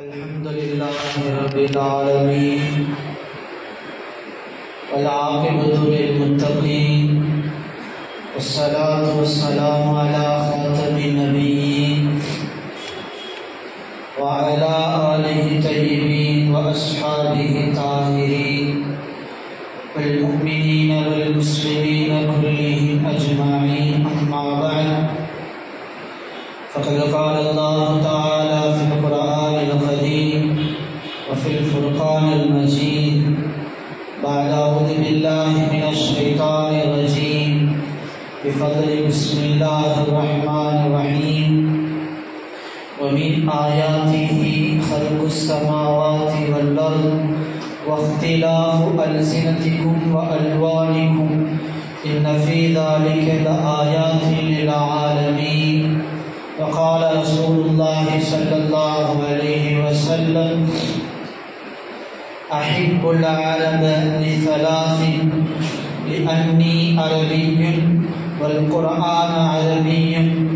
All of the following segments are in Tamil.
الحمد لله رب العالمين. والعاقبة للمتقين. والصلاة والسلام على خاتم النبيين. وعلى آله الطيبين وأصحابه ومن آياته خلق السماوات والأرض واختلاف ألسنتكم وألوانكم إن في ذلك لآيات للعالمين. وقال رسول الله صلى الله عليه وسلم أحب العرب لثلاث لأني عربي والقرآن عربي.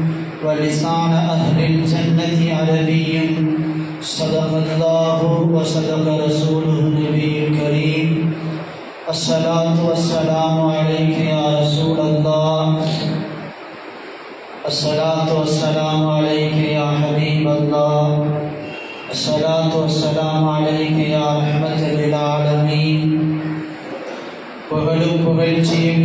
ولسان أهل الجنة عربي صدق الله وصدق رسوله النبي الكريم الصلاة والسلام عليك يا رسول الله الصلاة والسلام عليك يا حبيب الله الصلاة والسلام عليك يا رحمة للعالمين புகழும் புகழ்ச்சியும்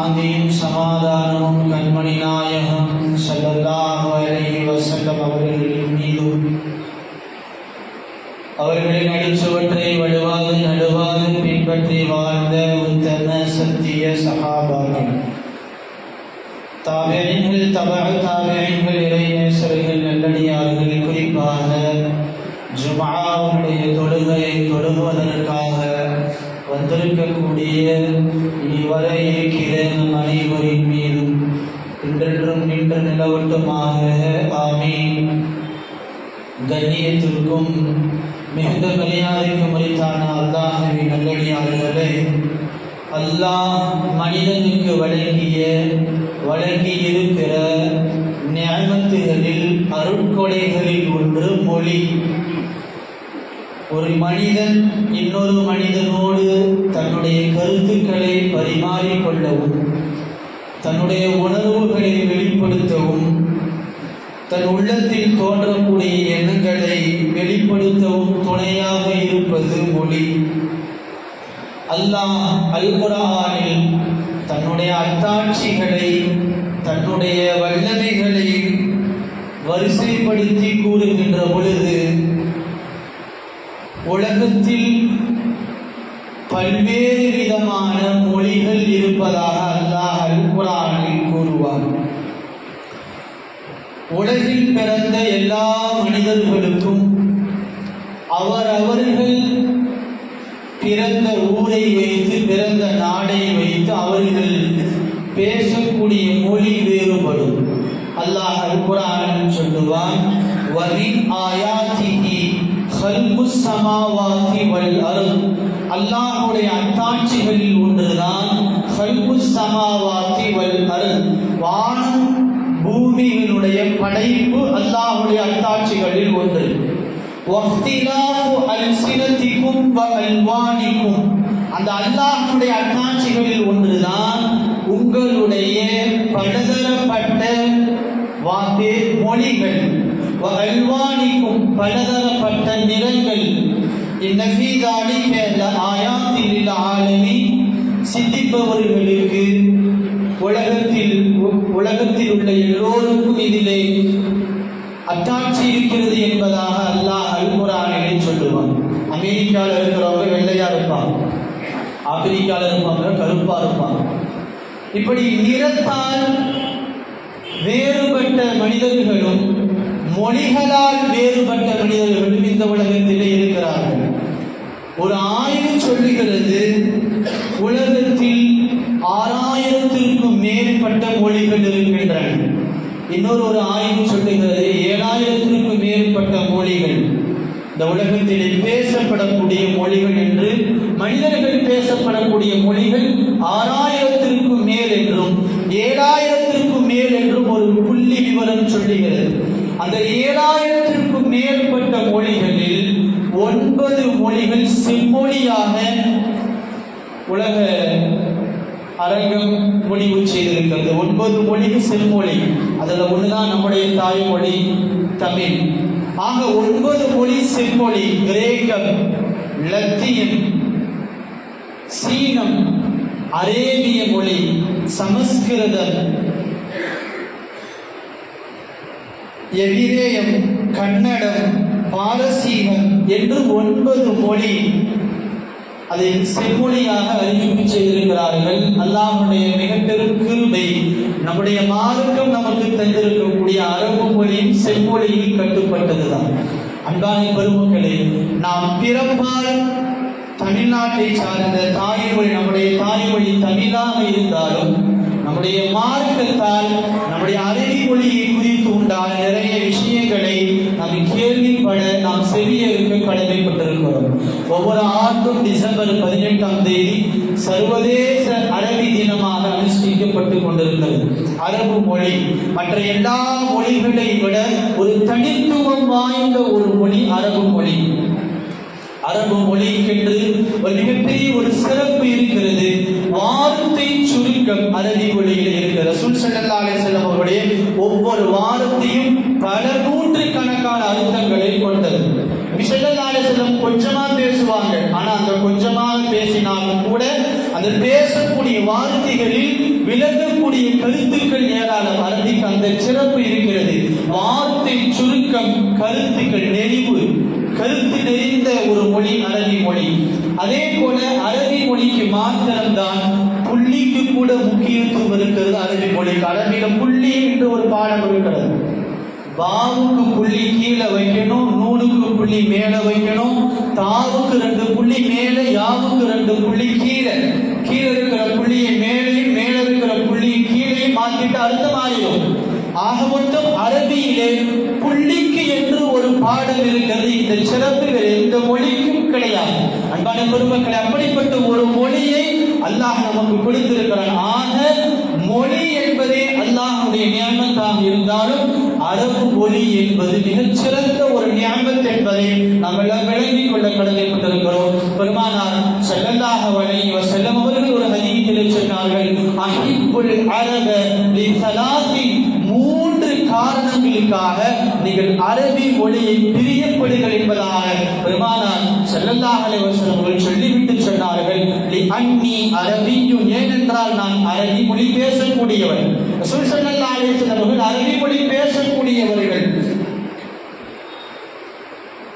சாந்தியும் சமாதானமும் கண்மணி நாயகம் ஸல்லல்லாஹு அலைஹி வஸல்லம் அவர்களின் மீதும் அவர்களின் அடிச்சுவற்றை வலுவாது நடுவாது பின்பற்றி வாழ்ந்த உத்தம சத்திய சகாபாக்கள். தாபியங்கள் தபா தாபியங்கள் இறைநேசர்கள் நல்லடியார்கள் குறிப்பாக ஜுமாவுடைய தொழுகையை தொழுகுவதற்காக வந்திருக்கக்கூடிய இவரை இருக்கிற நம் அனைவரின் மீதும் இன்றென்றும் நின்று நிலவட்டுமாக. ஆமீன். கண்ணியத்திற்கும் மிகுந்த மரியாதைக்கும் உரித்தான அல்லாஹுவின் நல்லடியார்களே அல்லாஹ் மனிதனுக்கு வழங்கிய வழங்கி இருக்கிற நியமத்துகளில் அருட்கொடைகளில் ஒன்று மொழி. ஒரு மனிதன் இன்னொரு மனிதனோடு தன்னுடைய கருத்துக்களை பரிமாறிக்கொள்ளவும் தன்னுடைய உணர்வுகளை வெளிப்படுத்தவும் தன் உள்ளத்தில் தோன்றக்கூடிய எண்ணங்களை வெளிப்படுத்தவும் துணையாக இருப்பது மொழி. அல்லாஹ் அல்குரானில் தன்னுடைய அத்தாட்சிகளை தன்னுடைய வல்லமைகளை வரிசைப்படுத்தி கூறுகின்ற பொழுது உலகத்தில் பல்வேறு விதமான மொழிகள் இருப்பதாக அல்லாஹ் அல்குரானில் கூறுவார் உலகில் பிறந்த எல்லா மனிதர்களுக்கும் அவர் அவர்கள் பிறந்த ஊரை வைத்து பிறந்த நாடை வைத்து அவர்கள் பேசக்கூடிய மொழி வேறுபடும். அல்லாஹ் அல் குரானில் சொல்லுவான் வமின் ஆயாத்திஹி அல்லாஹுடைய அத்தாட்சிகளில் ஒன்றுதான் வான பூமியினுடைய படைப்பு அல்லாஹுடைய அத்தாட்சிகளில் ஒன்று. அந்த அல்லாஹ்வுடைய அத்தாட்சிகளில் ஒன்றுதான் உங்களுடைய பலதரப்பட்ட வாக்கு மொழிகள். அல்வானிக்கும் பலதரப்பட்ட நிறங்கள் இந்நஃபீதாலி கேல ஆயாத்தில் ஆலமி சிந்திப்பவர்களுக்கு உலகத்தில் உலகத்தில் உள்ள எல்லோருக்கும் இதிலே அத்தாட்சி இருக்கிறது என்பதாக அல்லாஹ் அல் சொல்லுவான். அமெரிக்காவில் இருக்கிறவங்க வெள்ளையா இருப்பாங்க. ஆப்பிரிக்காவில் இருப்பாங்க கருப்பா இருப்பாங்க. இப்படி நிறத்தால் வேறுபட்ட மனிதர்களும் மொழிகளால் வேறுபட்ட மனிதர்களும் இந்த உலகத்திலே இருக்கிறார்கள். ஒரு ஆய்வு சொல்லுகிறது உலகத்தில் ஆறாயிரத்திற்கும் மேற்பட்ட மொழிகள் இருக்கின்றன. இன்னொரு ஒரு ஆய்வு சொல்லுகிறது ஏழாயிரத்திற்கும் மேற்பட்ட மொழிகள். இந்த உலகத்திலே பேசப்படக்கூடிய மொழிகள் என்று மனிதர்கள் பேசப்படக்கூடிய மொழிகள் ஆறாயிரத்திற்கும் மேல் அந்த ஏழாயிரத்திற்கும் மேற்பட்ட மொழிகளில் ஒன்பது மொழிகள் செம்மொழியாக உலக அரங்கம் முடிவு செய்திருக்கிறது. ஒன்பது மொழிகள் செம்மொழி. அதில் ஒன்றுதான் நம்முடைய தாய்மொழி தமிழ். ஆக ஒன்பது மொழி செம்மொழி கிரேக்கம் லத்தியம் சீனம் அரேபிய மொழி சமஸ்கிருதம் எபிரேயம் கன்னடம் பாரசீகம் என்று ஒன்பது மொழி அதை செம்மொழியாக அறிவிப்பு செய்திருக்கிறார்கள். அல்லாஹ்வுடைய மிக பெரும் நம்முடைய மார்க்கம் நமக்கு தந்திருக்கக்கூடிய அரபு மொழியும் செம்மொழியில் கட்டுப்பட்டதுதான். அன்பான பெருமக்களே நாம் பிறப்பால் தமிழ்நாட்டை சார்ந்த தாய்மொழி நம்முடைய தாய்மொழி தமிழாக இருந்தாலும் நம்முடைய மார்க்கத்தால் நம்முடைய அறிவி மொழியை குறி உண்டான நிறைய விஷயங்களை நாம் கேள்விப்பட நாம் செவியேற்க கடமைப்பட்டிருக்கிறோம். ஒவ்வொரு ஆண்டும் டிசம்பர் பதினெட்டாம் தேதி சர்வதேச அரபி தினமாக அனுஷ்டிக்கப்பட்டு கொண்டிருக்கிறது. அரபு மொழி. மற்ற எல்லா மொழிகளை விட ஒரு தனித்துவம் வாய்ந்த ஒரு மொழி அரபு மொழி. அரபு மொழிக்கென்று ஒரு மிகப்பெரிய ஒரு சிறப்பு இருக்கிறது. வார்த்தை சுருக்கம் அரபி மொழியில் இருக்கிற ரசூல் ஸல்லல்லாஹு வஸல்லம் அவருடைய ஒவ்வொரு வார்த்தையும் பல நூற்று கணக்கான அர்த்தங்களை கொண்டது நபி ஸல்லல்லாஹு அலைஹி வஸல்லம் கொஞ்சமா பேசுவாங்க ஆனா அந்த கொஞ்சமாக பேசினாலும் கூட அந்த பேசக்கூடிய வார்த்தைகளில் விளங்கக்கூடிய கருத்துக்கள் ஏராளம் அரபிக்கு அந்த சிறப்பு இருக்கிறது வார்த்தை சுருக்கம் கருத்துக்கள் நெறிவு கருத்து நிறைந்த ஒரு மொழி அரபி மொழி அதே போல அரபி மொழிக்கு மாத்திரம்தான் புள்ளிக்கு கூட முக்கியத்துவம் இருக்கிறது அரபி மொழிக்கு அரபியில புள்ளி என்று ஒரு பாடம் இருக்கிறது. பாவுக்கு புள்ளி கீழே வைக்கணும் நூலுக்கு புள்ளி மேலே வைக்கணும் தாவுக்கு ரெண்டு புள்ளி மேலே யாவுக்கு ரெண்டு புள்ளி கீழே. கீழே இருக்கிற புள்ளியை மேலேயும் மேலே இருக்கிற புள்ளியை கீழே அர்த்தம் ஆயிடும் ஆக மொத்தம் அரபியிலே புள்ளிக்கு என்று ஒரு பாடம் இருக்கிறது. இந்த சிறப்பு எந்த மொழிக்கும் கிடையாது. அன்பான பெருமக்களை அப்படிப்பட்ட ஒரு மொழியை அல்லாஹ் நமக்கு கொடுத்திருக்கிறான். ஆக மொழி என்பதே அல்லாஹுடைய நியமத்தாக இருந்தாலும் அரபு மொழி என்பது மிகச்சிறந்த ஒரு நியமத் என்பதை நாம் எல்லாம் விளங்கிக் கொள்ள கடமைப்பட்டிருக்கிறோம். பெருமானார் செல்லந்தாக வழங்கி வஸல்லம் அவர்கள் ஒரு ஹதீஸிலே சொன்னார்கள் அஹிப்புல் அரப லிஸலாசி மூன்று காரணங்களுக்காக நீங்கள் அரபி மொழியை பிரியப்படுங்கள் என்பதாக பெருமானார் செல்லந்தாக அவர்கள் சொல்லிவிட்டு சொன்னார்கள். அன்னி அரபியும் ஏனென்றால் நான் அரபி மொழி பேசக்கூடியவன். ரசூல் ஸல்லல்லாஹு அலைஹி அவர்கள் அரபி மொழி பேசக்கூடியவர்கள்.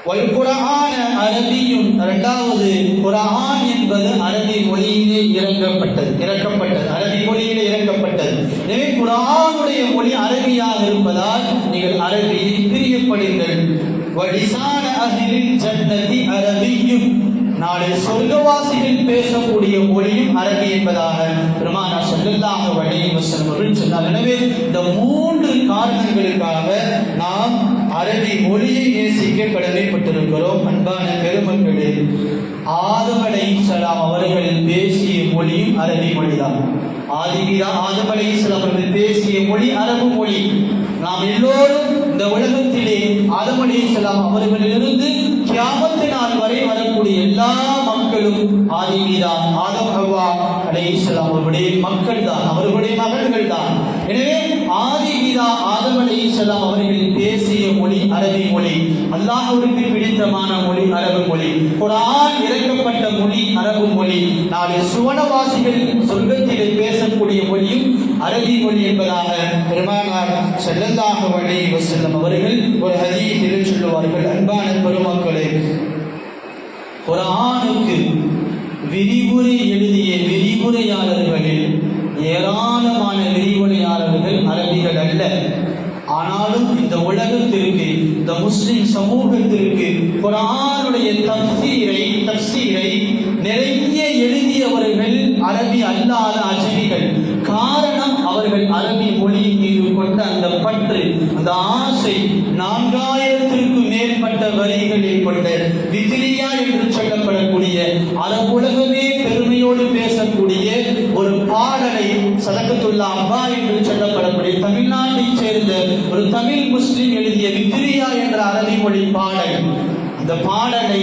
வல் அரபியும் இரண்டாவது குர்ஆன் என்பது அரபி மொழியிலே இறங்கப்பட்டது இறக்கப்பட்டது. அரபி மொழியிலே இறக்கப்பட்டது. எனவே குரானுடைய மொழி அரபியாக இருப்பதால் நீங்கள் அரபியை பிரியப்படுங்கள். வடிசான அகிலின் ஜன்னதி அரபியும். நாளை சொர்க்கவாசிகள் பேசக்கூடிய மொழியும் அரபி என்பதாக பெருமானா ஸல்லல்லாஹு வழியும் அவர்கள் சொன்னார். எனவே இந்த மூன்று காரணங்களுக்காக நாம் அரபி மொழியை நேசிக்க கடமைப்பட்டிருக்கிறோம். அன்பான பெருமக்களே ஆதம் சலாம் அவர்கள் பேசிய மொழியும் அரபி மொழிதான். ஆதிபிதா ஆதம் சலாம் அவர்கள் பேசிய மொழி அரபு மொழி. நாம் எல்லோரும் இந்த உலகத்திலே ஆதம் சலாம் அவர்களிலிருந்து கியாமத்து நாள் வரை வரக்கூடிய எல்லா மக்களும் ஆதிபிதான் ஆதம் ஹவ்வா அலைஹிஸ்ஸலாம் அவர்களுடைய மக்கள் தான் அவர்களுடைய மகன்கள் தான் எனவே ஆதிமீதா ஆதம் அலைஹிஸ்ஸலாம் அவர்கள் பேசிய மொழி அரபி மொழி. அல்லாஹ்வுக்கு பிடித்தமான மொழி அரபு மொழி. குரான் இறக்கப்பட்ட மொழி அரபு மொழி. நாளை சுவனவாசிகள் சொர்க்கத்திலே பேசக்கூடிய மொழியும் அரபி மொழி என்பதாக பெருமானார் செல்லந்தாக வழி வஸல்லம் அவர்கள் ஒரு ஹதீஸில் சொல்லுவார்கள். அன்பான பெருமக்கள் குர்ஆனுக்கு விரிவுரை எழுதிய விரிவுரையாளர்களில் ஏராளமான விரிவுரையாளர்கள் அரபிகள் அல்ல. ஆனாலும் இந்த உலகத்திற்கு இந்த முஸ்லிம் சமூகத்திற்கு குரானுடைய தஃசீரை தஃசீரை நிறைய எழுதியவர்கள் அரபி அல்லாத அஜமிகள் காரணம் அவர்கள் அரபி மொழியின் மீது கொண்ட அந்த பற்று அந்த ஆசை நான்காயிரத்திற்கும் மேற்பட்ட வரிகளில் கொண்ட வித்லியா என்று சொல்லப்படக்கூடிய அரபுலகமே பெருமையோடு பேசக்கூடிய ஒரு பாடலை சதகத்துல்லா அப்பா என்று சொல்லப்படக்கூடிய தமிழ்நாட்டைச் சேர்ந்த ஒரு தமிழ் முஸ்லிம் எழுதிய விக்ரியா என்ற அரபி மொழி பாடல். அந்த பாடலை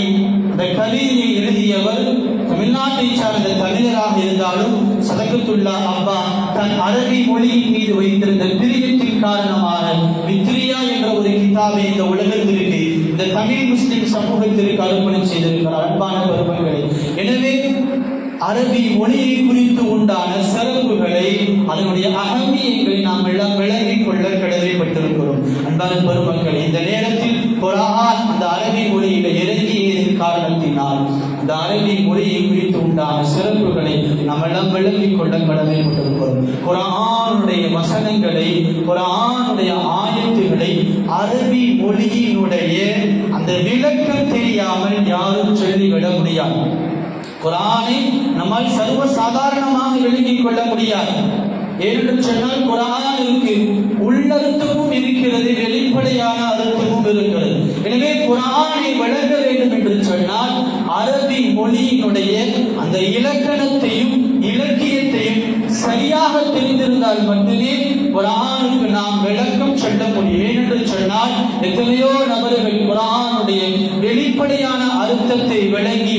இந்த கவிதையை எழுதியவர் தமிழ்நாட்டை சார்ந்த தமிழராக இருந்தாலும் சதகத்துல்லா அப்பா தன் அரபி மொழியின் மீது வைத்திருந்த பிரியத்தின் காரணமாக வித்ரியா என்ற ஒரு கிதாபை இந்த உலகத்திற்கு இந்த தமிழ் முஸ்லிம் சமூகத்திற்கு அர்ப்பணம் செய்திருக்கிறார். அன்பான பெருமக்களே எனவே அரபி மொழியை குறித்து உண்டான சிறப்புகளை அதனுடைய அகமியங்களை நாம் எல்லாம் விளங்கிக் கொள்ள கடமைப்பட்டிருக்கிறோம். அன்பான பெருமக்கள் இந்த நேரத்தில் குரான் அந்த அரபி மொழியில இறங்கியதன் காரணத்தினால் இந்த அரபி மொழியை குறித்து உண்டான சிறப்புகளை நாம் எல்லாம் விளங்கிக் கொள்ள கடமைப்பட்டிருக்கிறோம். குரானுடைய வசனங்களை குரானுடைய ஆயத்துகளை அரபி மொழியினுடைய அந்த விளக்கம் தெரியாமல் யாரும் சொல்லிவிட முடியாது. குரானை நம்மால் சர்வ சாதாரணமாக விளங்கிக் கொள்ள முடியாது. ஏனென்று சொன்னால் குரானுக்கு உள்ளர்த்தமும் இருக்கிறது வெளிப்படையான அர்த்தமும் இருக்கிறது. எனவே குரானை வழங்க வேண்டும் என்று சொன்னால் அரபி மொழியினுடைய அந்த இலக்கணத்தையும் இலக்கியத்தையும் சரியாக தெரிந்திருந்தால் மட்டுமே குரானுக்கு நாம் விளக்கம் சொல்ல முடியும். ஏனென்று சொன்னால் எத்தனையோ நபர்கள் குரானுடைய வெளிப்படையான அர்த்தத்தை விளங்கி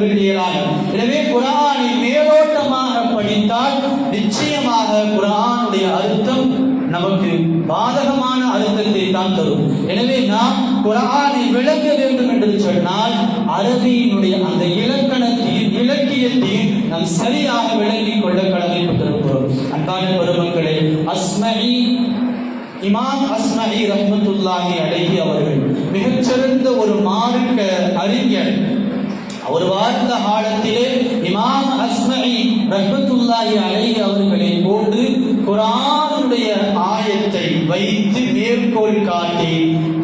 சென்றவர்கள் எனவே குரானை மேலோட்டமாக படித்தால் நிச்சயமாக குரானுடைய அர்த்தம் நமக்கு பாதகமான அர்த்தத்தை தான் தரும். எனவே நாம் குரானை விளக்க வேண்டும் என்று சொன்னால் அரபியினுடைய அந்த இலக்கணத்தையும் இலக்கியத்தையும் நாம் சரியாக விளங்கி கொள்ள கடமைப்பட்டிருக்கிறோம். அன்பான பெருமக்களே அஸ்மரி இமாம் அஸ்மரி ரஹமத்துல்லாஹி அலைஹி அவர்கள் மிகச்சிறந்த ஒரு மார்க்க அறிஞர் அவர் வாழ்ந்த காலத்திலே இமாம் அஸ்மஇ ரஹ்மத்துல்லாஹி அலைஹி அவர்களை போன்று குரானுடைய ஆயத்தை வைத்து மேற்கோள் காட்டி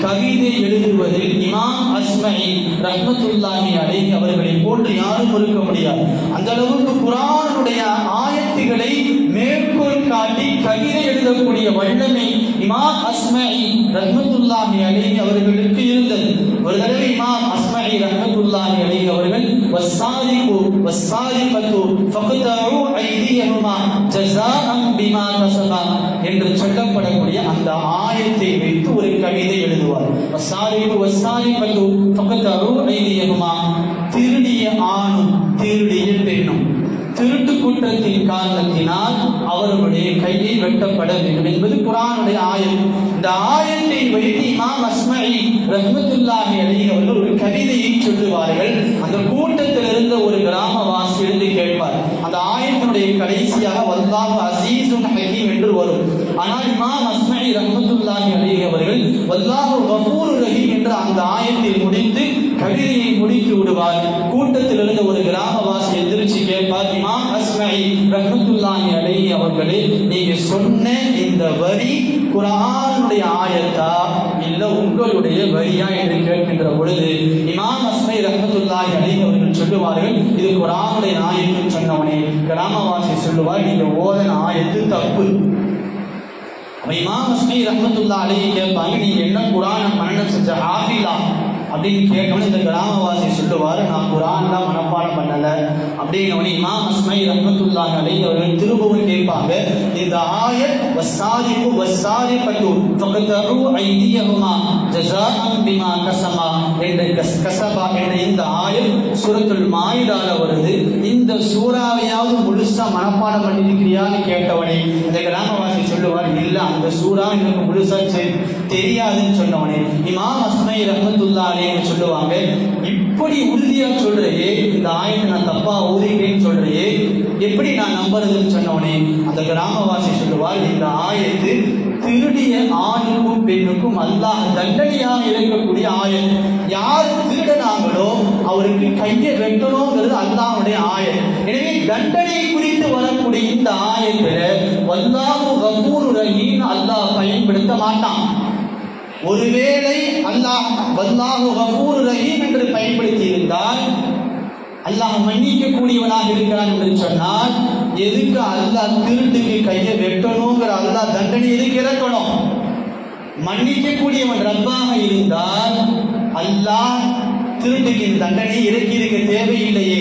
கவிதை எழுதுவதில் இமாம் அஸ்மஇ ரஹ்மத்துல்லாஹி அலைஹி அவர்களை போன்று யாரும் இருக்க முடியாது. அந்த அளவுக்கு குரானுடைய ஆயத்துகளை மேற்கோள் காட்டி கவிதை எழுதக்கூடிய வல்லமை இமாம் அஸ்மஇ ரஹ்மத்துல்லாஹி அலைஹி அவர்களுக்கு இருந்தது. ஒரு தடவை இமாம் அஸ்மஹி ரஹ்மத்துல்லாஹி அலைஹி அவர்கள் வஸ்ஸாரிகு வஸ்ஸாரிகத்து ஃபக்தஉ ஐதியஹுமா ஜஸாஅம் பிமா கஸபா என்று சொல்லப்படக்கூடிய அந்த ஆயத்தை வைத்து ஒரு கவிதை எழுதுவார். வஸ்ஸாரிகு வஸ்ஸாரிகத்து ஃபக்தஉ ஐதியஹுமா திருடிய ஆணும் திருடிய பெண்ணும் திருட்டு குற்றத்தின் காரணத்தினால் அவருடைய கையை வெட்டப்பட வேண்டும் என்பது குரானுடைய ஆயம் இந்த ஆயத்தை வைத்து இமாம் அஸ்மரி ரஹ்மத்துல்லாஹி அலி அவர்கள் ஒரு கவிதையை சொல்லுவார்கள். அந்த கூட்டத்தில் இருந்த ஒரு கிராமவாசி எழுந்து கேட்பார். அந்த ஆயத்தினுடைய கடைசியாக வல்லாஹு அசீசுன் ஹக்கீம் என்று வரும். ஆனால் இமாம் அஸ்மரி ரஹ்மத்துல்லாஹி அலி அவர்கள் வல்லாஹு கஃபூர் ரஹீம் என்ற அந்த ஆயத்தில் முடித்து கவிதையை முடித்து விடுவார் கூட்டத்தில் இருந்த ஒரு கிராமவாசி எதிர்ச்சி கேட்பார் இமாம் அஸ்மஇ ரஹ்மத்துல்லாஹி அலைஹி அவர்களே நீங்க சொன்ன இந்த வரி குர்ஆனுடைய ஆயத்தா இல்ல உங்களுடைய வரியா என்று கேட்கின்ற பொழுது இமாம் அஸ்மை ரஹ்மத்துல்லாஹி அலைஹி அவர்கள் சொல்லுவார்கள் இது குர்ஆனுடைய ஆயத்து சொன்னவனே. கிராமவாசி சொல்லுவார் நீங்க ஓதன ஆயத்து தப்பு. இமாம் அஸ்மை ரஹ்மத்துல்லா அலைஹி கேட்பாங்க நீங்க என்ன குர்ஆனை மரணம் செஞ்ச ஹாஃபிலா? அப்படின்னு கேட்டவனே இந்த கிராமவாசி சொல்லுவார் நான் குரான்லாம் மனப்பாடம் பண்ணல. அப்படின்னு இமாம் அஸ்மை ரஹ்மத்துல்லாஹி அலைஹி அவர்கள் திரும்பவும் கேட்பாங்க. இந்த ஆயத் வசாரி பட்டு ஃபக்தரு ஐதியகுமா ஜஸாஅன் பிமா கசமா என்ற கஸ் என்ற இந்த ஆயத் சுரத்துல் மாயிடால வருது. இந்த சூறாவையாவது முழுசா மனப்பாடம் பண்ணிருக்கிறியான்னு கேட்டவனே இந்த கிராமவாசி சொல்லுவார் இல்ல அந்த சூறா எனக்கு முழுசா தெரியாதுன்னு சொன்னவனே. இமாம் அஸ்மை ரஹ்மத்துல்லா சொல்லுவாங்க இப்படி உறுதியா சொல்றையே இந்த ஆயத்தை நான் தப்பா ஊதிட்டேன்னு சொல்றையே எப்படி நான் நம்புறதுன்னு சொன்னவனே. அந்த கிராமவாசி சொல்லுவார் இந்த ஆயத்து திருடிய ஆணுக்கும் பெண்ணுக்கும் அல்லாஹ் தண்டனையாக இருக்கக்கூடிய ஆயன் யார் திருடனாங்களோ அவருக்கு கையை வெட்டணுங்கிறது அல்லாஹுடைய ஆயன் எனவே தண்டனை குறித்து வரக்கூடிய இந்த ஆயத்தில் வல்லாஹு கபூர் ரஹீம் அல்லாஹ் பயன்படுத்த மாட்டான். ஒருவேளை அல்லாஹ் வல்லாஹு கபூர் ரஹீம் என்று பயன்படுத்தி இருந்தால் அல்லாஹ் மன்னிக்க கூடியவனாக இருக்கிறான் என்று சொன்னால் எதுக்கு அல்லாஹ் திருட்டுக்கு கையை வெட்டணுங்கிற அல்லாஹ் தண்டனை எதுக்கு இறக்கணும்? மன்னிக்கக்கூடியவன் ரப்பாக இருந்தால் அல்லாஹ் திருட்டுக்கு இந்த தண்டனை இறக்கி இருக்க தேவையில்லையே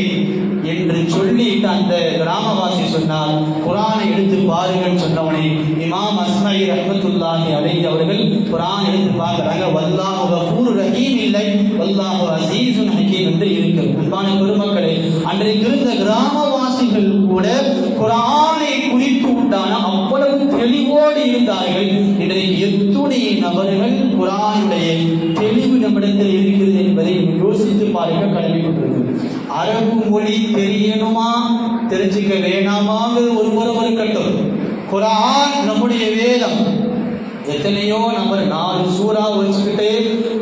என்று சொல்லிட்டு அந்த கிராமவாசி சொன்னார் குரானை எடுத்து பாருங்கள் சொன்னவனே இமாம் அஸ்மை ரஹ்மத்துல்லாஹி அலைஹி அவர்கள் குரான் எடுத்து பார்க்கிறாங்க வல்லாஹு கஃபூர் ரஹீம் இல்லை வல்லாஹு அசீசுன் அன்பான பெருமக்களே அன்றைக்கு இருந்த கிராமவாசிகள் கூட குரானை குறித்து உண்டான அவ்வளவு தெளிவோடு இருந்தார்கள். இன்றைக்கு எத்துணை நபர்கள் குரானுடைய தெளிவு நம்மிடத்தில் இருக்கிறது என்பதை யோசித்து பார்க்க கடமைப்பட்டிருக்கிறது அரபு மொழி தெரியணுமா? தெரிஞ்சுக்க வேணாமாங்கிறது ஒரு முறை இருக்கட்டும். குரான் நம்முடைய வேதம். எத்தனையோ நம்பர் நாலு சூறா வச்சுக்கிட்டே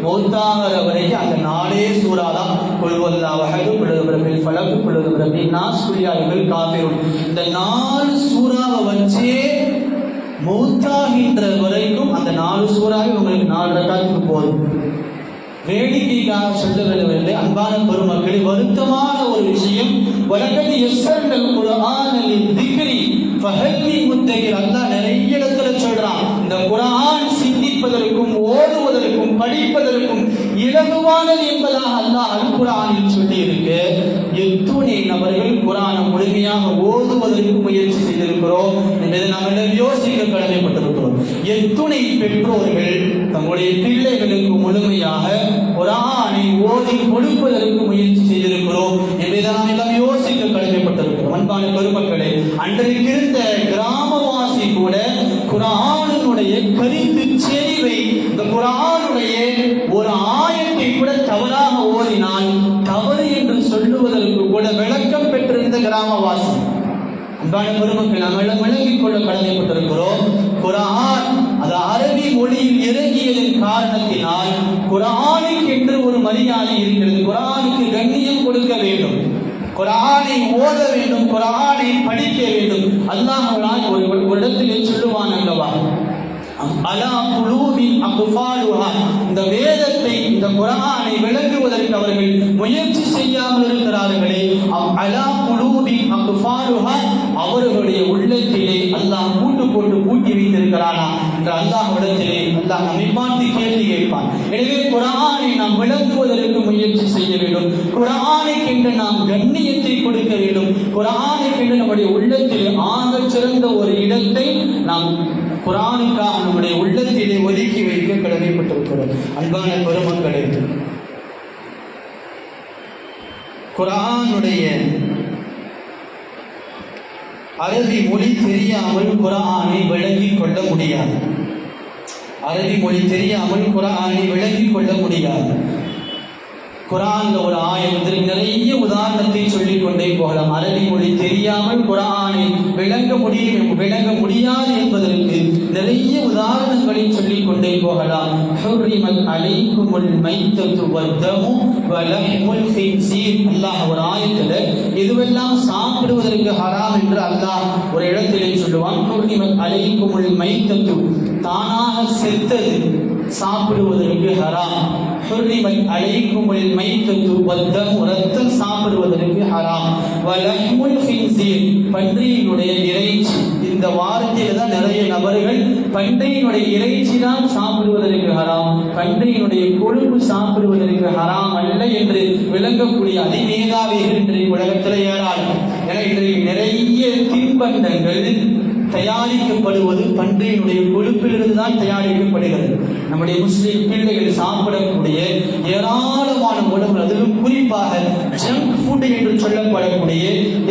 மௌத்தாகிற வரைக்கும் அந்த நாலே சூறா தான் கொள்வல்லா வகது பிள்ளது பிரபில் பழகு பிள்ளது பிரபில் நாஸ் குழியாளிகள் காபிரும். இந்த நாலு சூறாவை வச்சே மௌத்தாகின்ற வரைக்கும் அந்த நாலு சூறாவை உங்களுக்கு நாலு ரக்காத்துக்கு போதும். வேடிக்கைக்காக சொல்ல விடவில்லை அன்பான பெருமக்களே வருத்தமான ஒரு விஷயம். வழக்கத்து எஸ்ஸர்கள் குரானில் திக்ரி ஃபஹல்லி முத்தகிர். அல்லாஹ் நிறைய இடத்துல சொல்றான். இந்த குரான் சிந்திப்பதற்கும் ஓதுவதற்கும் படிப்பதற்கும் இலகுவானது என்பதாக அல்லாஹ் அல் குரானில் சொல்லியிருக்கு. எத்துணை நபர்கள் குரானை முழுமையாக ஓதுவதற்கு முயற்சி செய்திருக்கிறோம் என்பதை நாம் எல்லாம் யோசிக்க கடமைப்பட்டிருக்கிறோம். எத்துணை பெற்றோர்கள் தங்களுடைய பிள்ளைகளுக்கு முழுமையாக குரானை ஓதி கொடுப்பதற்கு முயற்சி செய்திருக்கிறோம் என்பதை நாம் எல்லாம் யோசிக்க கடமைப்பட்டிருக்கிறோம். அன்பான பெருமக்களே அன்றைக்கு இருந்த கிராமவாசி கூட குரானுடைய கருத்து செறிவை இந்த குரானுடைய ஒரு ஆயத்தை கூட தவறாக ஓதினால் தவறு என்று சொல்லுவதற்கு கூட விளக்கம் பெற்றிருந்த கிராமவாசி. அன்பான பெருமக்கள் நம்மிடம் விளங்கிக் கொள்ள கடமைப்பட்டிருக்கிறோம். குரான் அது அரபி மொழியில் இறங்கியதன் காரணத்தினால் குரானுக்கு என்று ஒரு மரியாதை இருக்கிறது. குரானுக்கு கண்ணியம் கொடுக்க வேண்டும். குரானை ஓத வேண்டும் குரானை படிக்க வேண்டும். அல்லாஹ் ஒரு ஒரு இடத்திலே சொல்லுவான் அல்லவா? அலா குலூபின் அகுஃபாலுஹா இந்த வேதத்தை இந்த குரானை விளங்குவதற்கு அவர்கள் முயற்சி செய்யாமல் இருக்கிறார்களே. அவ் அலா குலூபின் அகுஃபாலுஹா அவர்களுடைய உள்ளத்திலே அல்லாஹ் கூட்டு போட்டு பூட்டி வைத்திருக்கிறானா? என்று அல்லாஹ் இடத்திலே அல்லாஹ் நம்மை பார்த்து கேள்வி கேட்பான். எனவே குரான் நாம் விளங்குவதற்கு முயற்சி செய்ய வேண்டும். குரானுக்கென்று நாம் கண்ணியத்தை கொடுக்க வேண்டும். குரானுக்கென்று நம்முடைய உள்ளத்தில் ஆக சிறந்த ஒரு இடத்தை நாம் குரானுக்காக நம்முடைய உள்ளத்திலே ஒதுக்கி வைக்க கடமைப்பட்டிருக்கிறோம். அன்பான பெருமக்களே குரானுடைய அரபி மொழி தெரியாமல் குரானை விளங்கிக் கொள்ள முடியாது. அரபி மொழி தெரியாமல் குரானை விளங்கிக் கொள்ள முடியாது. குரான்ல ஒரு ஆயத்தில் நிறைய உதாரணத்தை சொல்லிக் கொண்டே போகலாம். அரபி மொழி தெரியாமல் குரானை விளங்க முடியும் விளங்க முடியாது என்பதற்கு நிறைய உதாரணங்களை சொல்லிக் கொண்டே போகலாம். ஹுர்ரிமத் அலைக்குமுல் மைத்தத்து வத்தமு வலஹ்முல் ஹின்சீர் அல்லாஹ் ஒரு ஆயத்தில் இதுவெல்லாம் சாப்பிடுவதற்கு ஹராம் என்று அல்லாஹ் ஒரு இடத்திலே சொல்லுவான். ஹுர்ரிமத் அலைக்குமுல் மைத்தத்து தானாக செத்தது சாப்பிடுவதற்கு ஹராம். ஹுர்ரிமத் அலைக்குமுல் மைத்தத்து வத்தம் ரத்தம் சாப்பிடுவதற்கு ஹராம். வலமுல் ஹின்சீர் பன்றியினுடைய இறைச்சி. இந்த வாரத்தில் தான் நிறைய நபர்கள் பன்றியினுடைய இறைச்சி தான் சாப்பிடுவதற்கு ஹராம். பன்றியினுடைய கொழுப்பு சாப்பிடுவதற்கு ஹராம் அல்ல என்று விளங்கக்கூடிய அதிமேதாவிகள் இன்றைய உலகத்தில் ஏராளம். என இன்றைக்கு நிறைய தின்பண்டங்கள் தயாரிக்கப்படுவது பன்றியினுடைய கொழுப்பிலிருந்து தான் தயாரிக்கப்படுகிறது நம்முடைய முஸ்லிம் பிள்ளைகள் சாப்பிடக்கூடிய ஏராளமான உணவு அதிலும் குறிப்பாக ஜங்க் ஃபுட் என்று சொல்லப்படக்கூடிய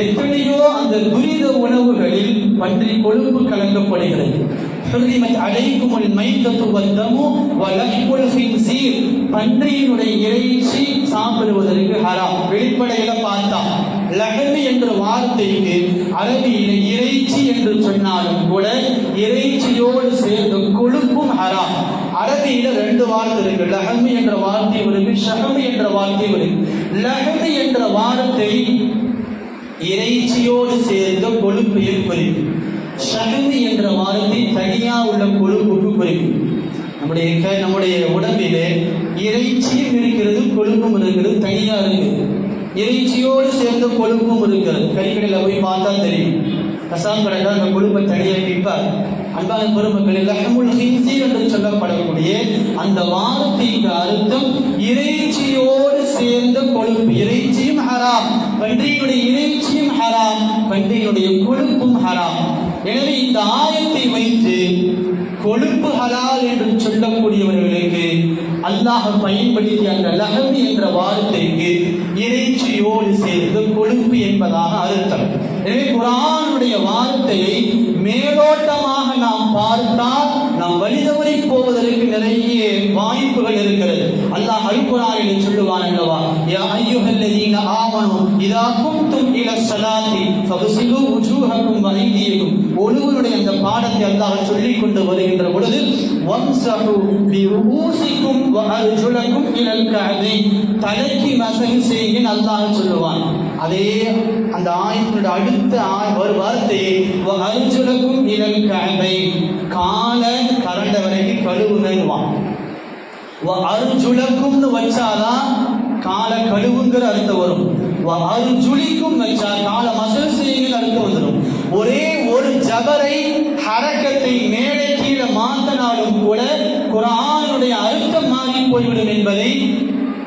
எத்தனையோ அந்த துரித உணவுகளில் பன்றி கொழுப்பு கலக்கப்படுகிறது حرمت عليكم الميتة والدم ولحم الخنزير பன்றியினுடைய இறைச்சி சாப்பிடுவதற்கு ஹராம் வெளிப்படையில பார்த்தா லஹமி என்ற வார்த்தைக்கு அரபியில இறைச்சி என்று சொன்னாலும் கூட இறைச்சியோடு சேர்ந்த கொழுப்பும் ஹராம். அரபியில ரெண்டு வார்த்தை இருக்கு. லஹமி என்ற வார்த்தை இருக்கு ஷஹமி என்ற வார்த்தை இருக்கு. லஹமி என்ற வார்த்தை இறைச்சியோடு சேர்ந்த கொழுப்பையும் குறிக்கும். ஷஹமி என்ற வார்த்தை தனியா உள்ள கொழுப்புக்கு குறிக்கும். நம்முடைய நம்முடைய உடம்பிலே இறைச்சியும் இருக்கிறது கொழுப்பும் இருக்கிறது தனியா இருக்குது. இறைச்சியோடு சேர்ந்து கொழுப்பும் இருக்கிறது கறிக்கடையில் போய் பார்த்தா தெரியும். கசாம் கடையில் அந்த கொழுப்பை தனியாக விற்பார் அன்பான பெருமக்களில் லஹமுல் ஹின்சீர் என்று சொல்லப்படக்கூடிய அந்த வார்த்தைக்கு அர்த்தம் இறைச்சியோடு சேர்ந்த கொழுப்பு. இறைச்சியும் ஹராம் பன்றியினுடைய இறைச்சியும் ஹராம் பன்றியினுடைய கொழுப்பும் ஹராம். எனவே இந்த ஆயத்தை வைத்து கொழுப்பு ஹலால் என்று சொல்லக்கூடியவர்களே அல்லாஹ் பயன்படுத்திய அந்த லகம் என்ற வார்த்தைக்கு இறைச்சியோடு சேர்ந்து கொழுப்பு என்பதாக அர்த்தம். எனவே குரானுடைய வார்த்தையை மேலோட்டமாக நாம் பார்த்தால் நாம் வழிதவறி போவதற்கு நிறைய வாய்ப்புகள் இருக்கிறது. அல்லாஹ் அல்குரானில் சொல்லுவான் அல்லவா? யா ஐயுஹல்லதீன ஆமனு இதா குன்தும் இல ஸலாத்தி ஃபக்ஸிலு உஜூஹக்கும் வ ஐதியக்கும் ஒருவருடைய அந்த பாடத்தை அல்லாஹ் சொல்லிக் கொண்டு வருகின்ற பொழுது வம்சஹு பி ரூசிக்கும் வ அர்ஜுலக்கும் இலல் கஅபை தலைக்கு மசகு செய்யுங்க அல்லாஹ் சொல்லுவான். அதே அந்த ஆயத்தினுடைய அடுத்த ஒரு வார்த்தையை வ அர்ஜுலக்கும் கழமை கால கரண்ட வரைக்கும் கழுவுங்கன்னுவான் வ அர்ஜுலக்கும்னு வச்சாதான் கால கழுவுங்கிற அர்த்தம் வரும். வ அர்ஜுலிக்கும் வச்சா கால மசல் செய்யுங்கிற அர்த்தம் வந்துடும். ஒரே ஒரு ஜபரை ஹரக்கத்தை மேலே கீழே மாத்தினாலும் கூட குரானுடைய அர்த்தம் மாறி போய்விடும் என்பதை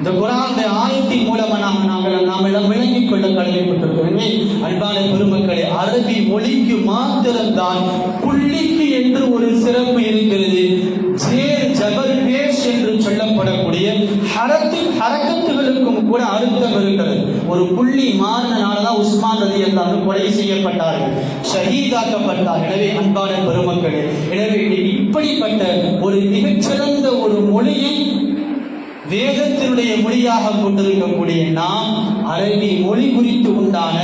இந்த குரானுடைய ஆயத்தின் மூலமாக நாம் நாங்கள் நாம் எல்லாம் விளங்கிக் கொள்ள கடமைப்பட்டிருக்கிறோம். அன்பான பெருமக்களே அரபி மொழிக்கு மாத்திரம்தான் புள்ளிக்கு என்று ஒரு சிறப்பு இருக்கிறது. சேர் ஜபர் பேஷ் என்று சொல்லப்படக்கூடிய ஹரத்து ஹரக்கத்துகளுக்கும் கூட அர்த்தம் இருக்கிறது. ஒரு புள்ளி மாறினால்தான் உஸ்மான் ரதி எல்லாரும் கொலை செய்யப்பட்டார்கள். ஷஹீதாக்கப்பட்டார் எனவே அன்பான பெருமக்களே எனவே இப்படிப்பட்ட ஒரு மிகச்சிறந்த ஒரு மொழியை வேதத்தினுடைய மொழியாக கொண்டிருக்கக்கூடிய நாம் அரபி மொழி குறித்து உண்டான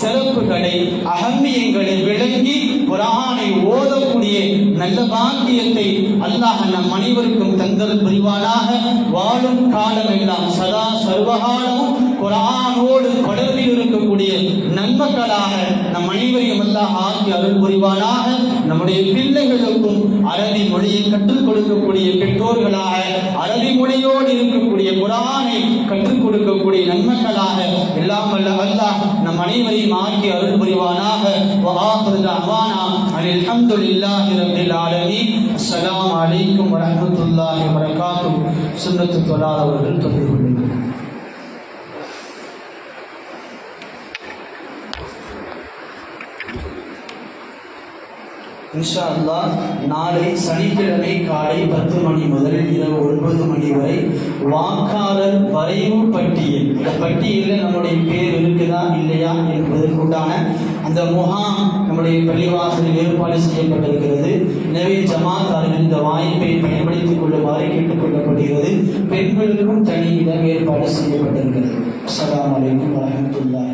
சிறப்புகளை அகம்பியங்களை விளங்கி புரானை ஓதக்கூடிய நல்ல பாக்கியத்தை அல்லாஹ் நம் அனைவருக்கும் தந்தல் புரிவானாக. வாழும் காலம் எல்லாம் சதா சர்வகாலமும் குரானோடு தொடர்பில் இருக்கக்கூடிய நன்மக்களாக நம் அனைவரையும் அல்லாஹ் ஆக்கி அருள் புரிவானாக நம்முடைய பிள்ளைகளுக்கும் அரபி மொழியை கற்றுக் கொடுக்கக்கூடிய பெற்றோர்களாக அரபி மொழியோடு இருக்கக்கூடிய குரானை கற்றுக் கொடுக்கக்கூடிய நன்மக்களாக எல்லாம் வல்ல அல்லாஹ் நம் அனைவரையும் ஆக்கி அருள் புரிவானாக وآخر دعوانا أن الحمد لله رب العالمين السلام عليكم ورحمة الله وبركاته سنة தொழார் அவர்கள் தொடர்பு கொள்ளுங்கள் இன்ஷா அல்லாஹ் நாளை சனிக்கிழமை காலை பத்து மணி முதல் இரவு ஒன்பது மணி வரை வாக்காளர் வரைவு பட்டியல். இந்த பட்டியலில் நம்முடைய பேர் இருக்குதா இல்லையா என்பதற்குண்டான அந்த முகாம் நம்முடைய பள்ளிவாசலில் ஏற்பாடு செய்யப்பட்டிருக்கிறது. எனவே ஜமாத்தார்கள் இந்த வாய்ப்பை பயன்படுத்திக் கொள்ளுமாறு கேட்டுக்கொள்ளப்படுகிறது பெண்களுக்கும் தனி இடம் ஏற்பாடு செய்யப்பட்டிருக்கிறது. அஸ்லாம் வலைக்கம் வரஹ்மத்துல்லாஹி